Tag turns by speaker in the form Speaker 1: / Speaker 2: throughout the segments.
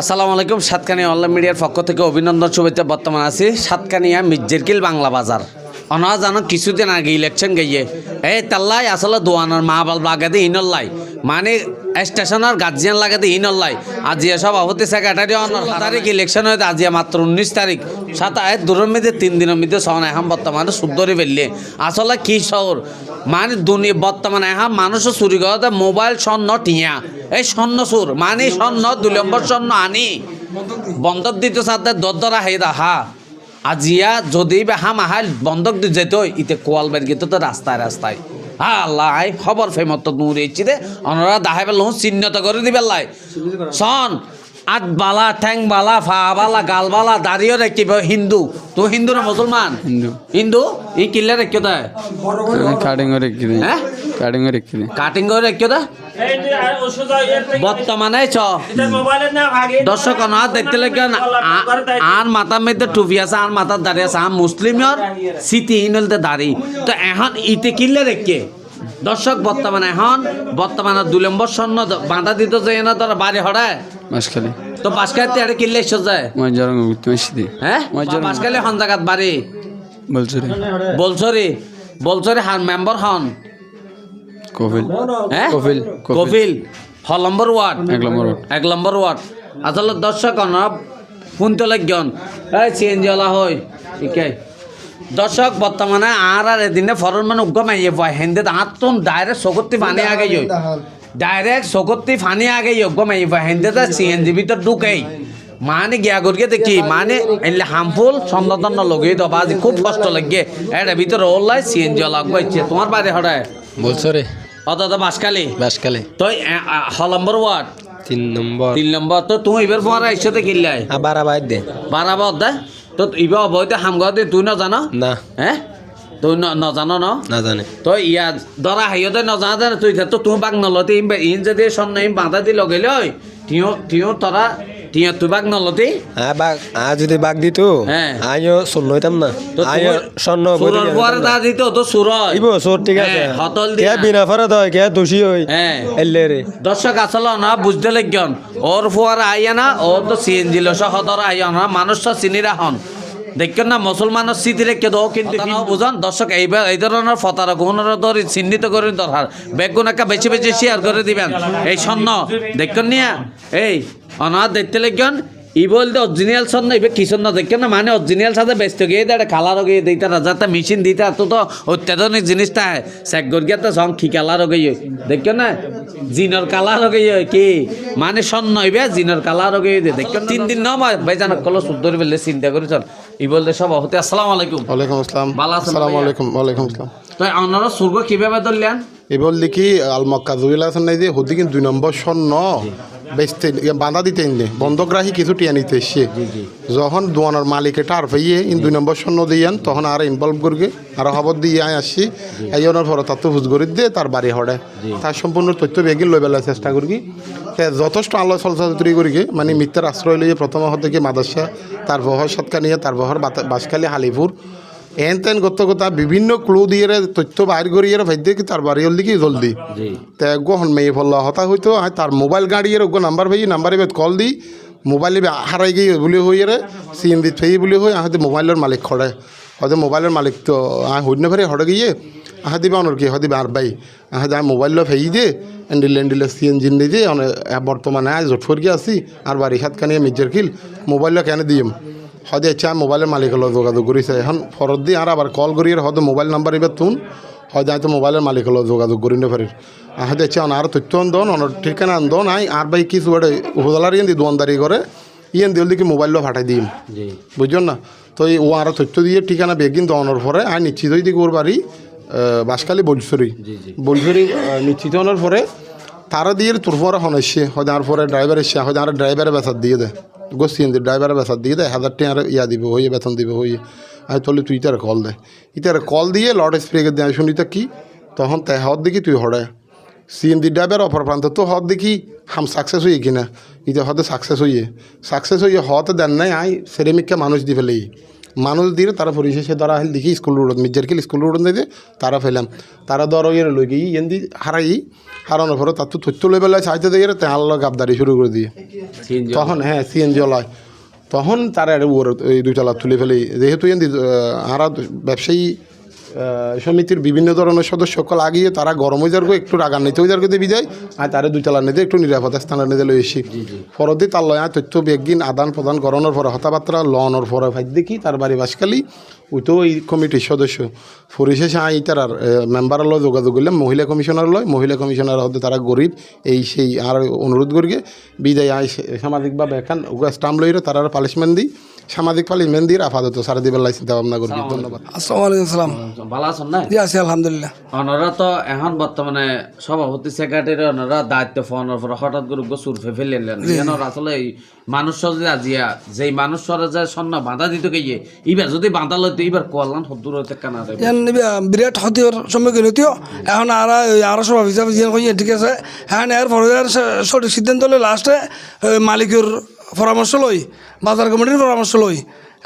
Speaker 1: আসসালামু আলাইকুম সাতকানিয়া অনলাইন মিডিয়ার পক্ষ থেকে অভিনন্দন শুভেচ্ছা বর্তমান আছি সাতকানিয়া মির্জেরকিল বাংলা বাজার। অনারা জানো কিছুদিন আগে ইলেকশন গিয়ে এই তাল্লাই আসলে দোয়ানোর মা বাল লাগাতে ইনল্লাই মানে স্টেশনের গার্জিয়ান লাগাতে ইনল্লাই আজিয়া সভাপতি সেক্রেটারি অনার তারিখ ইলেকশন হয়েছে আজিয়া মাত্র উনিশ তারিখ। সাত আয় দূরের মধ্যে, তিন দিনের মধ্যে সহন এখন বর্তমানে সুন্দরী ফেললে আসলে কি শহর? মানে দুনিয়া বর্তমানে এখন মানুষও চুরি করতে মোবাইল স্বর্ণ টিয়া। এই স্বর্ণ সুর মানে স্বর্ণ, দুই নম্বর স্বর্ণ আনি। বন্ধক দিতে সাথে দরদরা হে হা। আজিয়া যদি বা হাম আহাল বন্ধক দি যেত ইতে কোয়াল বের গেত তো রাস্তায় রাস্তায়। হা আল্লাহ আই খবর ফেমত নূর এসছি দে। অনরা দাহাই পেল চিহ্নিত করে দিবে লাই সন আট বালা ঠ্যাং বালা ফা বালা গাল বালা দাঁড়িয়ে রেখিব হিন্দু। তো হিন্দু না মুসলমান?
Speaker 2: হিন্দু।
Speaker 1: হিন্দু? ই কিল্লে রেখিও দেয়।
Speaker 2: কাটিং করে রেখে দিই। কাটিং করে রেখে দিই
Speaker 1: কাটিং করে রেখিও দেয় বর্তমানে চ। দর্শক না দেখতে লাগেন আর মাথার মধ্যে টুপি আছে আর মাথার দাঁড়িয়ে আছে। আর মুসলিমের স্মৃতি ইনলতে দাঁড়ি। তো এখন ইতে কিনলে রেখে। দর্শক বর্তমানে এখন বর্তমানে দু নম্বর স্বর্ণ বাঁধা দিত যে না তোরা বাড়ি হড়ায়
Speaker 2: মাসখালি
Speaker 1: তো এটা কিনলে এসে যায়। হ্যাঁ। পাঁচকাইলে হন জায়গাত বাড়ি।
Speaker 2: বলছো রে
Speaker 1: বলছরি। বলছরি হান মেম্বার হন।
Speaker 2: কফিল।
Speaker 1: হ্যাঁ?
Speaker 2: কফিল। কফিল।
Speaker 1: কফিল হ নম্বর ওয়ার্ড।
Speaker 2: এক নম্বর ওয়ার্ড।
Speaker 1: এক নম্বর ওয়ার্ড। আসলে দর্শক শুনতে লাগন এই ওলা হই। ঠিকই দর্শক বর্তমানে আর আর এদিনে ফরন মানে উগ্র মাইয়ে পায়। হেন্দে আর তো ডাইরেক্ট চকুতি ফানি আগে যাই ডাইরেক্ট চকুতি ফানি আগে উগ্র মাইয়ে পায়। হেন্দে তা সিএনজি ভিতর ঢুকেই। মানে গিয়া গরিকে দেখি মানে এলে হামফুল চন্দ্রদণ্ড লগাই দবা আজি খুব কষ্ট লাগে এটা ভিতরে ওলাই সিএনজি লাগবো তোমার বাড়ি হঠাৎ
Speaker 2: বলছো রে।
Speaker 1: তো বাসকালি
Speaker 2: বাসকালে
Speaker 1: তো হ নম্বর ওয়ার্ড?
Speaker 2: তিন নম্বর।
Speaker 1: তিন নম্বর। তো তুমি এবার পর আইসতে কিনলাই
Speaker 2: আবার দে।
Speaker 1: বারাবার দে। তো ইবা অবৈতে হামগা দে তুই না জানো
Speaker 2: না।
Speaker 1: হ্যাঁ তুই ন- নজানো ন?
Speaker 2: না জানে
Speaker 1: তো ইয়া ধরা হাইয়তে নজানা দে তুই তো তুমি বাঘ নলতি ইন যদি সন্ন ইম বাঁধা দি লগাইলে ওই তিও তিও তোরা তিও তুই বাঘ নলতি
Speaker 3: হ্যাঁ বাঘ আ যদি বাঘ দিত
Speaker 1: হ্যাঁ।
Speaker 3: আমিও চোর লইতাম না।
Speaker 1: তুমি-
Speaker 3: স্বর্ণ
Speaker 1: সুরর পরে দা দিত তো সুর
Speaker 3: ইব চোর ঠিক আছে।
Speaker 1: হ্যাঁ, হতল
Speaker 3: কে
Speaker 1: দিয়া।
Speaker 3: বিনা ফরত হয় কে দোষী হই
Speaker 1: হ্যাঁ।
Speaker 3: এলে রে
Speaker 1: দর্শক আসলে না বুঝতে লাগন ওর ফুয়ার আইয়া না ও তো সিএনজি লস হদর আইয়া না মানুষ তো চিনি রাখুন দেখেন না মুসলমানের স্মৃতি রেখে দাও কিন্তু বুঝন দর্শক এইবার এই ধরনের ফতারা গুণরা ধরে চিহ্নিত করে দরকার বেগুন একটা বেশি বেশি শেয়ার করে দিবেন। এই স্বর্ণ দেখেন নিয়া। এই অনার দেখতে লাগন ই বলতে অরিজিনাল স্বর্ণ এবার কি স্বর্ণ দেখেন না? মানে অরিজিনাল সাথে ব্যস্ত গিয়ে দেয় কালার গিয়ে দিতে যাতে মেশিন দিতে তো তো অত্যাধুনিক জিনিসটা চেক করি তো সব কি কালার গিয়ে দেখেন না? জিনর কালার গিয়ে কি? মানে স্বর্ণ হইবে জিনর কালার গিয়ে দেখেন তিন দিন ন নয় বেজান কলো শুদ্ধ বললে চিন্তা করেছেন ই বলতে সব হতে আসসালামু আলাইকুম।
Speaker 4: ওয়ালাইকুম আসসালাম।
Speaker 1: ভালো আছেন
Speaker 4: আসসালামু আলাইকুম ওয়ালাইকুম আসসালাম।
Speaker 1: তো আপনারা সুর্গ কীভাবে ধরলেন?
Speaker 4: এই বললি কি আল মক্কা জুবিল নাই যে হদি কিন্তু দুই নম্বর স্বর্ণ বেচতে ইয়া বাঁধা দিতে ইনে বন্ধকরাহি কিছু টিয়া নিতে এসছে যখন দোয়ানোর মালিকে টার পাইয়ে ইন দুই নম্বর স্বর্ণ দিয়ান তখন আর ইনভলভ করবে আর খবর দিয়ে আয় আসছি এই জনের পরে তার তো করে দিয়ে তার বাড়ি হড়ে। তার সম্পূর্ণ তথ্য বেগিন লই বেলার চেষ্টা করি তে যথেষ্ট আলো চলচাতুরি করি মানে মিথ্যার আশ্রয় লইয়ে প্রথম হতে কি মাদাসা তার বহর সৎকা নিয়ে তার বহর বাসখালী হালিপুর এন তেন গত কথা বিভিন্ন ক্লু দিয়ে তথ্য বাইর করিয়ে রে ভাইতে কি তার বাড়ি হল দিকে জলদি। তে গো মেয়ে ফল হতা হইতো তার মোবাইল গাড়িয়ে গো নাম্বার ভাই নাম্বারে বেদ কল দি মোবাইলে হারাই গিয়ে বলে হইয়ে রে সিএম দি ফেই বলে হই আহতে মোবাইলের মালিক খড়ে হয়তো মোবাইলের মালিক তো আয় হইনে ফেরে হড়ে গিয়ে আহা দিবা অনর কি হয়তো আর ভাই আহা যা মোবাইল ফেই দে এন্ডিল এন্ডিলে সিএন জিন দিয়ে বর্তমানে আয় জোট ফর গিয়ে আসি আর বাড়ি খাত কানিয়ে মির্জার খিল মোবাইল কেন দিম। হয়তো ইচ্ছা মোবাইলের মালিকের লগত যোগাযোগ করেছে। এখন ফরত দিয়ে আর আবার কল করিয়ে হয়তো মোবাইল নাম্বার এবার তুন হয়তো হয়তো মোবাইলের মালিকের লগত যোগাযোগ করি না পারি হয়তো ইচ্ছা আর তথ্য দন অন ঠিকানা দন আই আর ভাই কিছু একটা উপজেলার ইয়ে দি দোয়ানদারি করে ইয়েন দিল দিকে মোবাইলও ফাটাই দিম। বুঝছেন না? তো এই ও আর তথ্য দিয়ে ঠিকানা বেগিন দনের পরে আই নিশ্চিত হয়ে দিকে ওর বাড়ি বাসকালি বলছরি। বলছরি নিশ্চিত হওয়ার পরে তারা দিয়ে তোর পরে হন এসছে হয়তো আর পরে ড্রাইভার এসছে হয়তো আর ড্রাইভারের বেসার দিয়ে দেয়। গোসিন দিয়ে ড্রাইভারের বেসার দিয়ে দেয় হাজার টাকার ইয়া দিবে, হইয়ে বেতন দিবে, হইয়ে। আমি তাহলে তুই তার কল দে। ইতার কল দিয়ে লড স্প্রে দিয়ে শুনি, তো কি? তখন তাই হদ দেখি তুই হড়ায় সিএনডি ড্রাইভার অপর প্রান্ত তো হদ দেখি হাম সাকসেস হইয়ে কিনা? ইতে হতে সাকসেস হইয়ে। সাকসেস হইয়ে হতে দেন নাই, আই সেরেমিককে মানুষ দি ফেলেই মানুষ দিয়ে তারা পরিশেষে ধরা হল দেখি স্কুল রোড মির্জারকিল স্কুল রোড দিয়ে তারা ফেলাম। তারা ধরো ইয়ে লই গিয়ে এন্দি হারাই হারানোর পরে তার তো তথ্য লই পেলায় চাইতে দিয়ে তে হাল্লা গাবদারি শুরু করে দিয়ে। তখন হ্যাঁ সিএনজি ওলায় তখন তারা ওর এই লাভ তুলে ফেলে। যেহেতু এন্দি হারা ব্যবসায়ী সমিতির বিভিন্ন ধরনের সদস্য সকল আগিয়ে তারা গরম হয়ে যাওয়ার একটু রাগান্বিত হয়ে যাওয়ার দিয়ে যায়। আর তারা দুইতলা নিতে একটু নিরাপদ স্থানে নিতে লই এসি। পরদি তার লয় তথ্য বেগিন আদান প্রদান করানোর পরে হতাবার্তা লনের পরে ভাই দেখি তার বাড়ি বাসকালি। ওই তো ওই কমিটির সদস্য। পরিশেষে আই তার মেম্বারের লয় যোগাযোগ করলাম মহিলা কমিশনার লয় মহিলা কমিশনার হতে তারা গরিব এই সেই আর অনুরোধ করিয়ে বিদায় আই সামাজিকভাবে এখন স্টাম্প লইরে তারা পালিশমেন্ট দিই। সামাজিক পালিশমেন্ট দিয়ে আপাতত সারা দিবেলাই চিন্তা ভাবনা করি ধন্যবাদ।
Speaker 5: আসসালামু আলাইকুম সালাম।
Speaker 1: ভালো আছেন না?
Speaker 5: জি আছি আলহামদুলিল্লাহ।
Speaker 1: ওনারা তো এখন বর্তমানে সভাপতি সেক্রেটারি ওনারা দায়িত্ব পাওয়ানোর পর হঠাৎ করে গো সুরফে ফেলিলেন যেন আসলে এই মানুষ যে আজিয়া যেই মানুষ যে স্বর্ণ বাঁধা দিত গিয়ে ইবার যদি বাঁধা লইতো ইবার কল্যাণ সদ্দূর হইতে কানা
Speaker 5: বিরাট ক্ষতির সম্মুখীন হইতেও। এখন আর আর সব হিসাবে জিয়ান কইয়ে ঠিক আছে। হ্যাঁ এর পরে সঠিক সিদ্ধান্ত লই লাস্টে মালিকের পরামর্শ লই বাজার কমিটির পরামর্শ লই।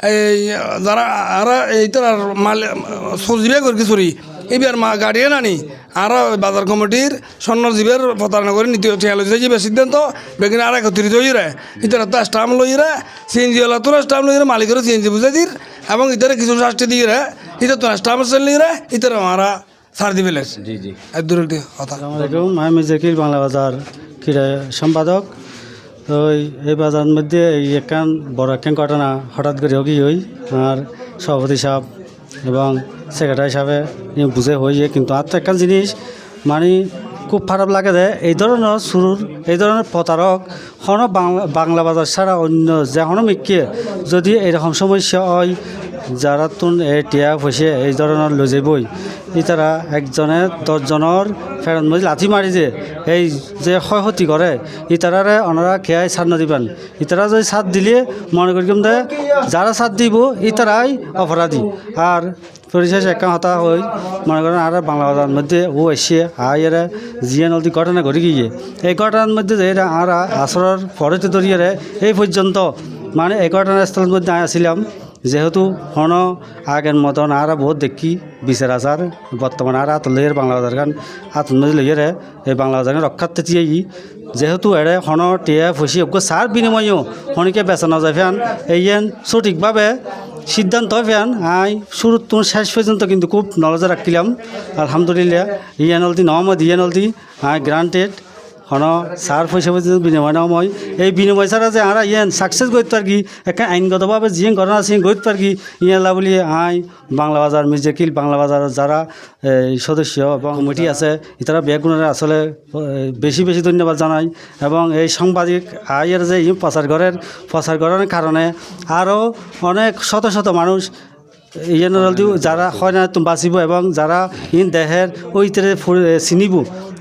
Speaker 5: এই যারা আর এইটার আর মাল সজিবে করি কিছুরি এবার মা গাড়িয়ে নানি আর বাজার কমিটির স্বর্ণ জীবের প্রতারণা করে নীতি সিদ্ধান্ত বেগিন আর একত্রিত হই রে ইতারা তো স্টাম্প লই রে সিএনজি ওলা তোরা স্টাম্প লই রে মালিকের সিএনজি বুঝাই দির এবং ইতারে কিছু শাস্তি দিয়ে রে ইতার তো স্টাম্প সেল লই রে ইতারা মারা ছাড় দিবে
Speaker 1: জি জি।
Speaker 5: দিয়ে কথা।
Speaker 6: আমি মির্জাকির বাংলা বাজার ক্রীড়া সম্পাদক। তো এই- বাজার মধ্যে এই একখান বড় একখান ঘটনা হঠাৎ করে হকি হই, আর সভাপতি সাহেব এবং সেক্রেটারি সাহেবে বুঝে হয়ে কিন্তু আর তো একখান জিনিস মানে খুব খারাপ লাগে যে এই ধরনের শুরুর, এই ধরনের প্রতারক হন বাংলা বাংলা বাজার ছাড়া অন্য যে হন মিক্কে যদি এরকম সমস্যা হয় যারা তুন এই টিয়া পয়সে এই ধরনের লৈ যাবই। ইতারা একজনে দশজনের ফেরত মধ্যে লাথি মারি যে, এই যে ক্ষয় ক্ষতি করে ইতারারে ওনারা খেয়াই ছাড় দিবেন ইতারা যদি ছাড় দিলে, মনে করি দে যারা ছাড় দিব ইতারাই অপরাধী আর পরিশেষ একা হতা হই মনে করেন আর বাংলা বাজার মধ্যে ও এসে আই এরা জিয়ে নদী ঘটনা ঘটে গিয়ে। এই ঘটনার মধ্যে এরা আর আসরের পরেতে ধরিয়ে এই পর্যন্ত মানে এই ঘটনাস্থলের মধ্যে আমি আসছিলাম যেহেতু হন আগের মতন আর বহুত দেখি বিচার আচার, বর্তমানে আর আত লইয়ের বাংলা বাজার গান নদী লইয়ের এই বাংলা বাজার রক্ষার্থে চিয়েই যেহেতু এড়ে হন টিয়া ফসি অজ্ঞ সার বিনিময়েও হনিকে বেচানো যায় ফ্যান। এইয়েন সঠিকভাবে সিদ্ধান্ত ফ্যান। আই শুরু তুন শেষ পর্যন্ত কিন্তু খুব নলেজে রাখিলাম। আলহামদুলিল্লাহ ইয়ানলতি নহমদ ইয়ানলতি আই গ্রান্টেড হন সার পয়সা পর্যন্ত বিনিময় নাম হয় এই বিনিময় ছাড়া যে আমরা ইয়ান সাকসেস করতে পারি একে আইনগতভাবে যিয়ে ঘটনা আছে করতে পারি ইয়ালা বলি আই, বাংলা বাজার মির্জাকিল বাংলা বাজার যারা সদস্য এবং কমিটি আছে তারা বেগুণের আসলে বেশি বেশি ধন্যবাদ জানাই। এবং এই সাংবাদিক আয়ের যে প্রচার করের প্রচার করার কারণে আরও অনেক শত শত মানুষ ইয়ানদি যারা হয় না বাঁচিব এবং যারা ইন দেহের ওই ইতরে চিনিব।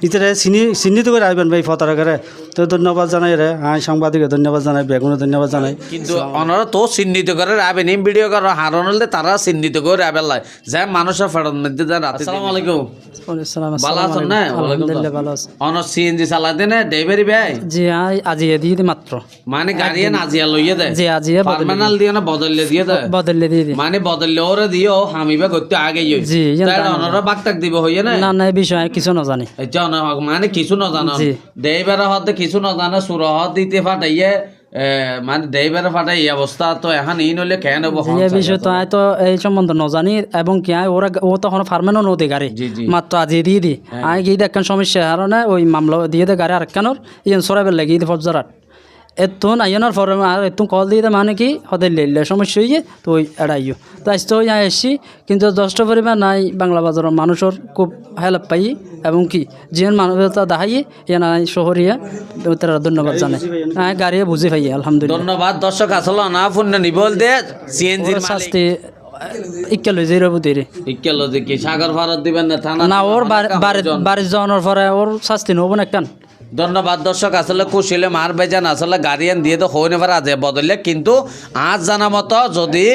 Speaker 6: ইতরে চিনি চিহ্নিত করে আসবেন ভাই ফতারকারে তো ধন্যবাদ জানাই রে। আই সাংবাদিকে ধন্যবাদ জানাই বেগুনে ধন্যবাদ জানাই।
Speaker 1: কিন্তু ওনারা তো চিহ্নিত করে রাবেন এই ভিডিও করে হারন হলে তারা চিহ্নিত করে রাবেন লাই। যে মানুষের ফেরত মধ্যে যায় রাতে আসসালামু আলাইকুম। ভালো আছেন না?
Speaker 7: আলহামদুলিল্লাহ ভালো আছে।
Speaker 1: অন সিএনজি চালাই দেন ডেলিভারি ভাই?
Speaker 7: জি আজি দিয়ে মাত্র।
Speaker 1: মানে গাড়ি নাজিয়া লইয়ে দেয়
Speaker 7: জি আজিয়ে
Speaker 1: পার্মানাল দিয়ে। না বদলে দিয়ে দেয়
Speaker 7: বদলে দিয়ে
Speaker 1: মানে বদলে ওরে দিও হামিবা করতে আগে
Speaker 7: জি, ইয়ান
Speaker 1: তাই
Speaker 7: জানি।
Speaker 1: ওনারা বাগটাক দিব হইয়ে না?
Speaker 7: না না বিষয়ে কিছু না জানি
Speaker 1: এটা না মানে কিছু না
Speaker 7: দেবের।
Speaker 1: দেইবারে হতে কিছু না জানো সুর হত দিতে ফাটাইয়ে মানে দেইবারে ফাটাই এই অবস্থা তো এখন ইন হলে কেন
Speaker 7: এই বিষয়ে তো তো এই সম্বন্ধে নজানি জানি এবং কি ওরা ও তখন ফার্মেনও নদী গাড়ি। মাত্র আজি দিয়ে দি। আয় গিয়ে দেখেন সমস্যা কারণে ওই মামলা দিয়ে দে গাড়ি আরেকখানোর ইয়েন সরাইবার লাগে দিয়ে ফজরাট এতুন আইনার পরে আর এতুন কল দিয়ে দে মানে কি হদের লেলে সমস্যা হইয়ে তো ওই এড়াইও তো আজ তো ওই এসছি কিন্তু দশটা পরিমাণ নাই বাংলা বাজারের মানুষের খুব হেল্প পাই এবং কি যিন মানবতা দেখাইয়ে ইয়ান আই শহরিয়া তারা ধন্যবাদ জানে হ্যাঁ গাড়িয়ে বুঝে পাই আলহামদুলিল্লাহ
Speaker 1: ধন্যবাদ দর্শক আসলে না ফোন নিবল দে সিএনজি
Speaker 7: শাস্তি ইক্কা লই যাই রবু দেরি
Speaker 1: ইকেলো যে কি সাগর ভারত দিবেন না থানা
Speaker 7: না ওর
Speaker 1: দিবেন, অনেক কাম
Speaker 7: বাড়ি
Speaker 1: জন।
Speaker 7: বাড়ি যাওয়ানোর পরে ওর শাস্তি নেব না একটান
Speaker 1: ধন্যবাদ দর্শক আসলে কুশিলে মার বেজান আসলে গাড়িয়ান দিয়ে তো হয়ে নেবার আজ বদলে কিন্তু আজ জানা মতো যদি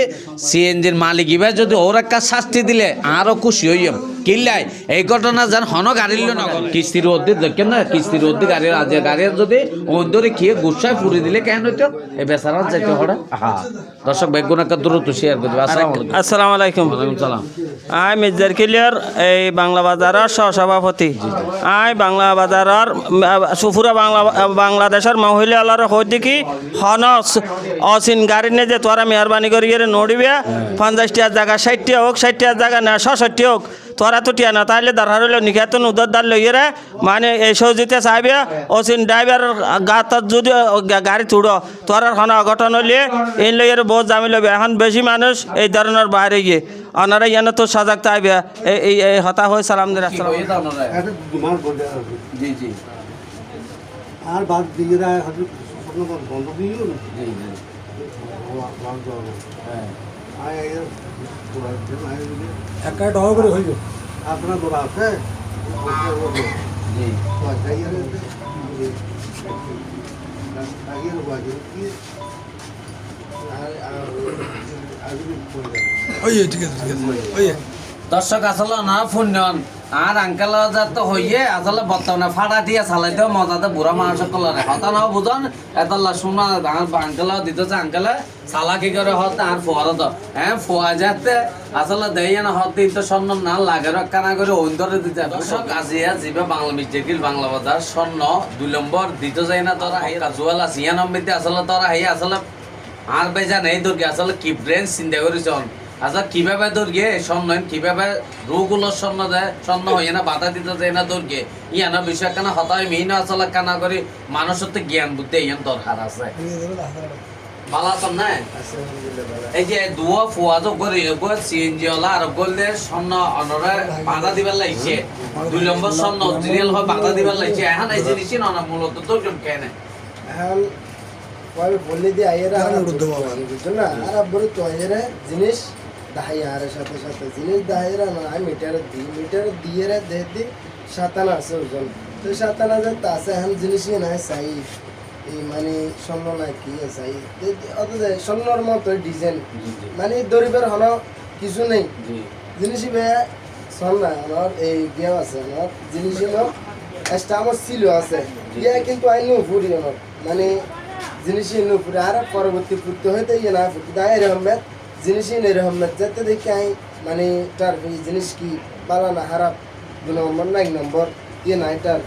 Speaker 1: সিএনজির মালিক ইবে যদি ওর একটা শাস্তি দিলে আরও খুশি হইম কিল্লাই এই ঘটনা যেন হন গাড়ির নগর কিস্তির অর্ধে দেখেন না কিস্তির অর্ধে গাড়ির আজ গাড়ির যদি অর্ধরে খেয়ে গুসায় ফুরি দিলে কেন হইতো? এই বেচারা যেতে হরে হ্যাঁ দর্শক বেগুন একটা দ্রুত শেয়ার আলাইকুম।
Speaker 8: আসসালামু আলাইকুম।
Speaker 1: সালাম।
Speaker 8: আই মির্জার কিলিয়ার এই বাংলা বাজারের সহসভাপতি। আই বাংলা বাজারের সুফুরা বাংলা বাংলাদেশের মহিলার হইতে কি হন অসিন গাড়ি নিয়ে যে তোরা মেহরবানি করি গিয়ে নড়িবে। পঞ্চাশটিয়ার জায়গা ষাটটি হোক ষাটটিয়ার জায়গা না ছষট্টি হোক তোরা তো টিয়া না তাহলে দাঁড়া রইল নিকেতন উদর দার লইয়ে রে। মানে এই সৌজিতে চাইবে অসিন ড্রাইভার গাত যদি গাড়ি তুড়ো তোর হন অঘটন হইলে এই লইয়ের বহুত জামি লইবে এখন বেশি মানুষ এই ধরনের বাইরে গিয়ে ওনারা ইয়ানো তো সজাগ চাইবে। এই এই এই হতা হয়ে সালাম দিয়ে
Speaker 1: জি জি।
Speaker 9: আর বাদ বন্ধ দিয়ে দিল
Speaker 1: জি জি
Speaker 9: একা ডর করে হইল আপনার বলা আছে
Speaker 1: জি
Speaker 5: ওই ঠিক আছে ঠিক আছে
Speaker 1: দর্শক আসলে না ফোন নন আর আঙ্কেল তো হইয়ে আসলে বর্তমানে ফাটা দিয়ে চালাই দেও মজাতে বুড়া মানুষ কলরে হতা না বুঝন এতলা শোনা আঙ্কেল দিত যে আঙ্কেলে সালা কি করে হত আর ফোয়ার তো হ্যাঁ ফোয়া যাতে আসলে দেয় না হত দিতে স্বর্ণ না লাগে রক্ষা না করে অন্তরে দিতে দর্শক আজিয়া জিবে বাংলা মিস্টেকিল বাংলা বাজার স্বর্ণ দুই নম্বর দিতে যায় না তোরা এই রাজুয়াল আসিয়া নম্বরতে আসলে তোরা এই আসলে আর বেজান এই দুর্গে আসলে কি ব্রেন চিন্তা করেছন? আচ্ছা কীভাবে দুর্গে স্বর্ণ কীভাবে রোগগুলো স্বর্ণ দেয়? স্বর্ণ হয়ে না বাধা দিতে যায় না দুর্গে ইয়ানা বিষয় কেন? হতায় মিহিন আসলে কেনা করে মানুষের তো জ্ঞান বুদ্ধি ইয়ান দরকার আছে। ভালো আছেন না? এই যে দুয়া ফুয়া তো করে সিএনজি ওলা আর করলে স্বর্ণ অনরে বাধা দিবার লাগছে। দুই নম্বর স্বর্ণ অরিজিনাল হয় বাধা দিবার লাগছে। এখন এই জিনিসই না মূলত তো কেন
Speaker 9: এখন বললে দিয়ে আইয়েরা বুঝছ না? আর আব্বরে তো আইয়েরা জিনিস দাহাই আর সাথে সাথে জিনিস দাহাইরা না মিটার দিই মিটার দিয়ে রে দে দি সাতান আছে ওজন। তো সাতান আছে এখন জিনিসই নাই চাই। এই মানে স্বর্ণ না কি চাই? অত স্বর্ণর মতো ডিজাইন। মানে দরিবের হন কিছু নেই। জিনিসই বেয়া না আমার এই গেম আছে আমার জিনিস হলো একটা আমার ছিল আছে। গিয়া কিন্তু আই নো ফুরি আমার। মানে জিনিসই নো ফুরি আর পরবর্তী ফুটতে হইতে ইয়ে না ফুটতে দায় রহমেদ জিনিসই নেই রহমেদ যাতে দেখি আই মানে তার এই জিনিস কি বালা না খারাপ দু নম্বর না এক নম্বর ইয়ে নাই তার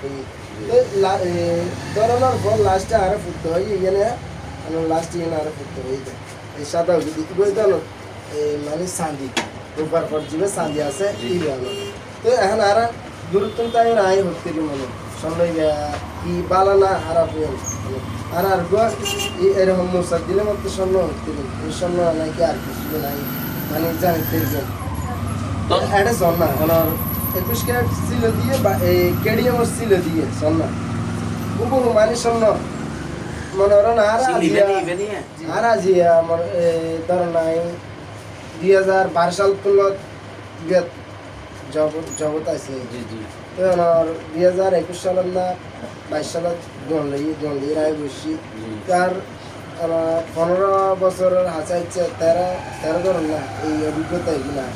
Speaker 9: ধরনের ফল লাস্টে আরও ফুটতে হয় ইয়ে না লাস্ট ইয়ে না আরও ফুটতে হয়ে যায় এই সাদা যদি বই জানো এই মানে সান্দি রূপার পর জিবে সান্দি আছে এই তো এখন আর দূরত্ব তাই আই হতে মনে সন্ধ্যে কি বালা না খারাপ হয়ে আর আর এরকম মুসাদ দিলে মতো স্বর্ণ হতে এই স্বর্ণ নাকি আর কিছু নাই। মানে জানতে এটা সন্না ওনার একুশ ক্যারেট ছিল দিয়ে বা এই কেডিএমর ছিল দিয়ে সন্না বহু মানে স্বর্ণ মনে না আর আর আজিয়া আমার ধরো নাই দুই হাজার বারো সাল তুলত জগৎ আছে। দুই হাজার একুশ সালের না বাইশ সালত গন্ডি গন্ডি রায় বসি। তার পনেরো বছরের হাসাইছে তেরো তেরো ধরুন এই অভিজ্ঞতা এগুলা।